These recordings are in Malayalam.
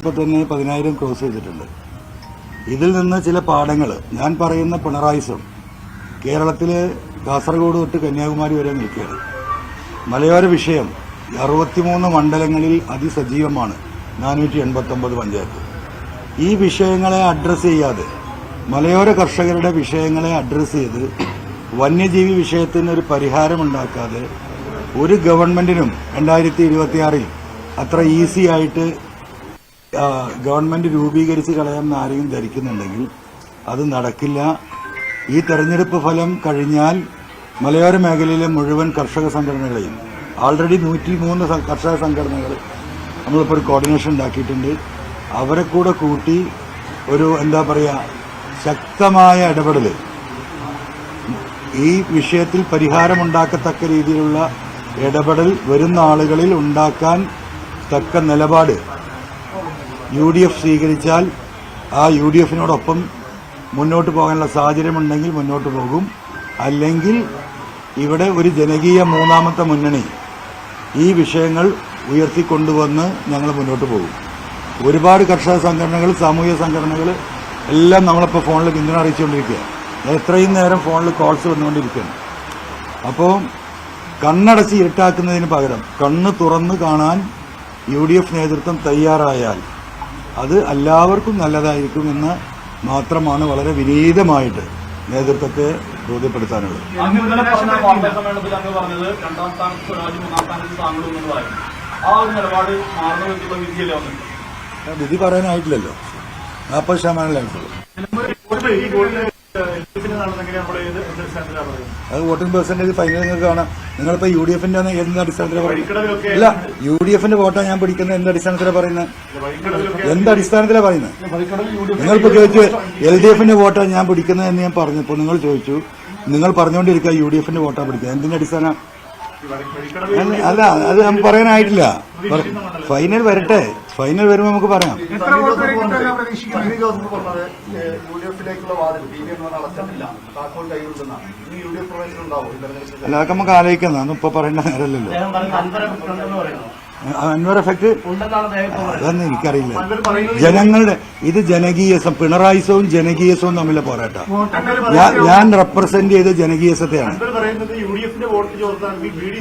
ഇപ്പോൾ തന്നെ പതിനായിരം ക്രോസ് ചെയ്തിട്ടുണ്ട്. ഇതിൽ നിന്ന് ചില പാഠങ്ങൾ ഞാൻ പറയുന്ന പിണറായിസം കേരളത്തിൽ കാസർഗോഡ് തൊട്ട് കന്യാകുമാരി വരെ നിൽക്കുകയാണ്. മലയോര വിഷയം അറുപത്തിമൂന്ന് മണ്ഡലങ്ങളിൽ അതിസജീവമാണ് നാനൂറ്റി എൺപത്തൊമ്പത് പഞ്ചായത്ത്. ഈ വിഷയങ്ങളെ അഡ്രസ്സ് ചെയ്യാതെ മലയോര കർഷകരുടെ വിഷയങ്ങളെ അഡ്രസ്സ് ചെയ്ത് വന്യജീവി വിഷയത്തിന് ഒരു പരിഹാരമുണ്ടാക്കാതെ ഒരു ഗവൺമെന്റിനും രണ്ടായിരത്തി ഇരുപത്തിയാറിൽ അത്ര ഈസി ആയിട്ട് ഗവൺമെന്റ് രൂപീകരിച്ച് കളയാമെന്ന് ആരെയും ധരിക്കുന്നുണ്ടെങ്കിൽ അത് നടക്കില്ല. ഈ തെരഞ്ഞെടുപ്പ് ഫലം കഴിഞ്ഞാൽ മലയോര മേഖലയിലെ മുഴുവൻ കർഷക സംഘടനകളെയും ആൾറെഡി നൂറ്റി മൂന്ന് കർഷക സംഘടനകൾ നമ്മളിപ്പോൾ ഒരു കോർഡിനേഷൻ ഉണ്ടാക്കിയിട്ടുണ്ട്. അവരെ കൂടെ കൂട്ടി ഒരു എന്താ പറയുക ശക്തമായ ഇടപെടൽ ഈ വിഷയത്തിൽ പരിഹാരമുണ്ടാക്കത്തക്ക രീതിയിലുള്ള ഇടപെടൽ വരുന്ന ആളുകളിൽ ഉണ്ടാക്കാൻ തക്ക നിലപാട് യു ഡി എഫ് സ്വീകരിച്ചാൽ ആ യു ഡി എഫിനോടൊപ്പം മുന്നോട്ട് പോകാനുള്ള സാഹചര്യമുണ്ടെങ്കിൽ മുന്നോട്ട് പോകും. അല്ലെങ്കിൽ ഇവിടെ ഒരു ജനകീയ മൂന്നാമത്തെ മുന്നണി ഈ വിഷയങ്ങൾ ഉയർത്തിക്കൊണ്ടുവന്ന് ഞങ്ങൾ മുന്നോട്ട് പോകും. ഒരുപാട് കർഷക സംഘടനകൾ സാമൂഹിക സംഘടനകൾ എല്ലാം നമ്മളിപ്പോൾ ഫോണിൽ പിന്തുണ അറിയിച്ചുകൊണ്ടിരിക്കുകയാണ്. എത്രയും നേരം ഫോണിൽ കോൾസ് വന്നുകൊണ്ടിരിക്കുകയാണ്. അപ്പോൾ കണ്ണടച്ച് ഇരുട്ടാക്കുന്നതിന് പകരം കണ്ണ് തുറന്ന് കാണാൻ യു ഡി എഫ് നേതൃത്വം തയ്യാറായാൽ അത് എല്ലാവർക്കും നല്ലതായിരിക്കും എന്ന് മാത്രമാണ് വളരെ വിനീതമായിട്ട് നേതൃത്വത്തെ ബോധ്യപ്പെടുത്താനുള്ളത്. വിധി പറയാനായിട്ടില്ലല്ലോ. നാൽപ്പത് ശതമാനമായിട്ടുള്ളൂ അത് വോട്ടിംഗ് പെർസെന്റേജ് ഫൈനൽ നിങ്ങൾക്ക് കാണാം. നിങ്ങളിപ്പോ യു ഡി എഫിന്റെ എന്ത് അടിസ്ഥാനത്തിലാണ് പറയുന്നത്? ഇല്ല യു ഡി എഫിന്റെ വോട്ടാണ് ഞാൻ പിടിക്കുന്നത്. എന്ത് അടിസ്ഥാനത്തിലാണ് പറയുന്നത്? എന്ത് അടിസ്ഥാനത്തിലാണ് പറയുന്നത്? നിങ്ങളിപ്പോൾ ചോദിച്ചു എൽ ഡി എഫിന്റെ വോട്ടാണ് ഞാൻ പിടിക്കുന്നത് എന്ന് ഞാൻ പറഞ്ഞപ്പോൾ നിങ്ങൾ ചോദിച്ചു. നിങ്ങൾ പറഞ്ഞുകൊണ്ടിരിക്കുക യു ഡി എഫിന്റെ വോട്ടാണ് പിടിക്കുക എന്തിന്റെ അടിസ്ഥാനം? അല്ല, അത് നമുക്ക് പറയാനായിട്ടില്ല. ഫൈനൽ വരട്ടെ. ഫൈനൽ വരുമ്പോൾ നമുക്ക് പറയാം. അല്ല അതൊക്കെ നമുക്ക് ആലോചിക്കാം. അതൊന്നും ഇപ്പൊ പറയേണ്ട നേരമല്ലല്ലോ അൻവർ എഫക്ട് അതൊന്നും എനിക്കറിയില്ല. ജനങ്ങളുടെ ഇത് ജനകീയസം പിണറായിസവും ജനകീയസവും തമ്മിലെ പോരാട്ടം. ഞാൻ ഞാൻ റെപ്രസെന്റ് ചെയ്ത ജനകീയസത്തെയാണ്.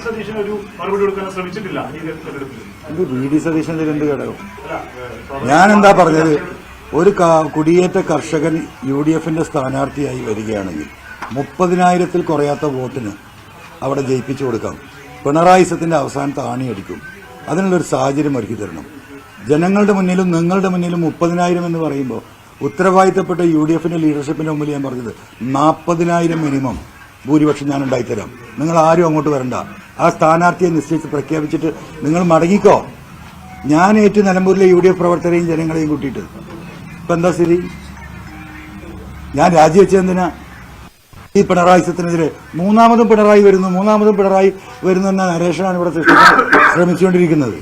സതീശൻ ഇത് വി ഡി സതീശന്റെ എന്ത് ഘടകം. ഞാൻ എന്താ പറഞ്ഞത്? ഒരു കുടിയേറ്റ കർഷകൻ യു ഡി എഫിന്റെ സ്ഥാനാർത്ഥിയായി വരികയാണെങ്കിൽ മുപ്പതിനായിരത്തിൽ കുറയാത്ത വോട്ടിന് അവിടെ ജയിപ്പിച്ചു കൊടുക്കാം. പിണറായിസത്തിന്റെ അവസാനത്ത് ആണിയടിക്കും. അതിനുള്ളൊരു സാഹചര്യം ഒരുക്കി തരണം. ജനങ്ങളുടെ മുന്നിലും നിങ്ങളുടെ മുന്നിലും മുപ്പതിനായിരം എന്ന് പറയുമ്പോൾ ഉത്തരവാദിത്തപ്പെട്ട യു ഡി എഫിന്റെ ലീഡർഷിപ്പിന്റെ മുമ്പിൽ ഞാൻ പറഞ്ഞത് നാൽപ്പതിനായിരം മിനിമം ഭൂരിപക്ഷം ഞാൻ ഉണ്ടായിത്തരാം. നിങ്ങൾ ആരും അങ്ങോട്ട് വരണ്ട. ആ സ്ഥാനാർത്ഥിയെ നിശ്ചയിച്ച് പ്രഖ്യാപിച്ചിട്ട് നിങ്ങൾ മടങ്ങിക്കോ. ഞാൻ ഏറ്റു നിലമ്പൂരിലെ യു ഡി എഫ് പ്രവർത്തകരെയും ജനങ്ങളെയും കൂട്ടിയിട്ട്. ഇപ്പൊ എന്താ സ്ഥിതി? ഞാൻ രാജിവെച്ചെന്തിനാ ഈ പിണറായി സത്തിനെതിരെ മൂന്നാമതും പിണറായി വരുന്നു മൂന്നാമതും പിണറായി വരുന്നു എന്ന നരേഷനാണ് ഇവിടെ സൃഷ്ടിക്കാൻ ശ്രമിച്ചുകൊണ്ടിരിക്കുന്നത്.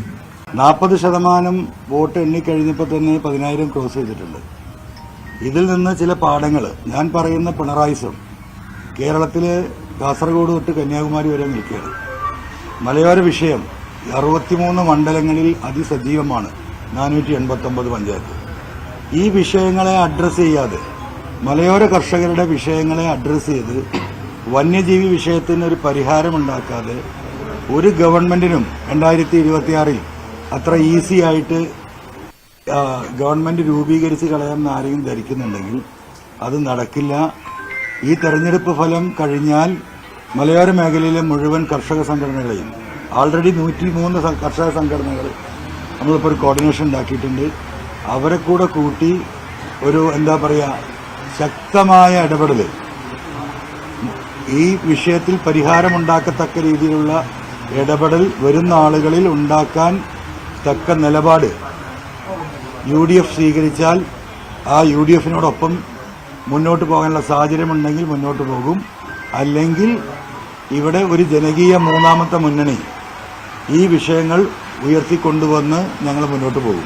നാൽപ്പത് ശതമാനം വോട്ട് എണ്ണിക്കഴിഞ്ഞപ്പോൾ തന്നെ പതിനായിരം ക്രോസ് ചെയ്തിട്ടുണ്ട്. ഇതിൽ നിന്ന് ചില പാഠങ്ങൾ ഞാൻ പറയുന്ന പിണറായിസം കേരളത്തിലെ കാസർഗോഡ് തൊട്ട് കന്യാകുമാരി വരെ നിൽക്കുകയാണ്. മലയോര വിഷയം അറുപത്തിമൂന്ന് മണ്ഡലങ്ങളിൽ അതിസജീവമാണ് നാനൂറ്റി എൺപത്തൊമ്പത് പഞ്ചായത്ത്. ഈ വിഷയങ്ങളെ അഡ്രസ്സ് ചെയ്യാതെ മലയോര കർഷകരുടെ വിഷയങ്ങളെ അഡ്രസ്സ് ചെയ്ത് വന്യജീവി വിഷയത്തിന് ഒരു പരിഹാരമുണ്ടാക്കാതെ ഒരു ഗവൺമെന്റിനും രണ്ടായിരത്തി ഇരുപത്തിയാറിൽ അത്ര ഈസി ആയിട്ട് ഗവൺമെന്റ് രൂപീകരിച്ച് കളയാമെന്ന് ആരെയും ധരിക്കുന്നുണ്ടെങ്കിൽ അത് നടക്കില്ല. ഈ തെരഞ്ഞെടുപ്പ് ഫലം കഴിഞ്ഞാൽ മലയോര മേഖലയിലെ മുഴുവൻ കർഷക സംഘടനകളെയും ആൾറെഡി നൂറ്റി മൂന്ന് കർഷക സംഘടനകൾ നമ്മളിപ്പോൾ ഒരു കോർഡിനേഷൻ ഉണ്ടാക്കിയിട്ടുണ്ട്. അവരെ കൂടെ കൂട്ടി ഒരു എന്താ പറയുക ശക്തമായ ഇടപെടൽ ഈ വിഷയത്തിൽ പരിഹാരമുണ്ടാക്കത്തക്ക രീതിയിലുള്ള ഇടപെടൽ വരുന്ന ആളുകളിൽ ഉണ്ടാക്കാൻ തക്ക നിലപാട് യു ഡി എഫ് സ്വീകരിച്ചാൽ ആ യു ഡി എഫിനോടൊപ്പം മുന്നോട്ട് പോകാനുള്ള സാഹചര്യമുണ്ടെങ്കിൽ മുന്നോട്ട് പോകും. അല്ലെങ്കിൽ ഇവിടെ ഒരു ജനകീയ മൂന്നാമത്തെ മുന്നണി ഈ വിഷയങ്ങൾ ഉയർത്തിക്കൊണ്ടുവന്ന് ഞങ്ങൾ മുന്നോട്ട് പോകും.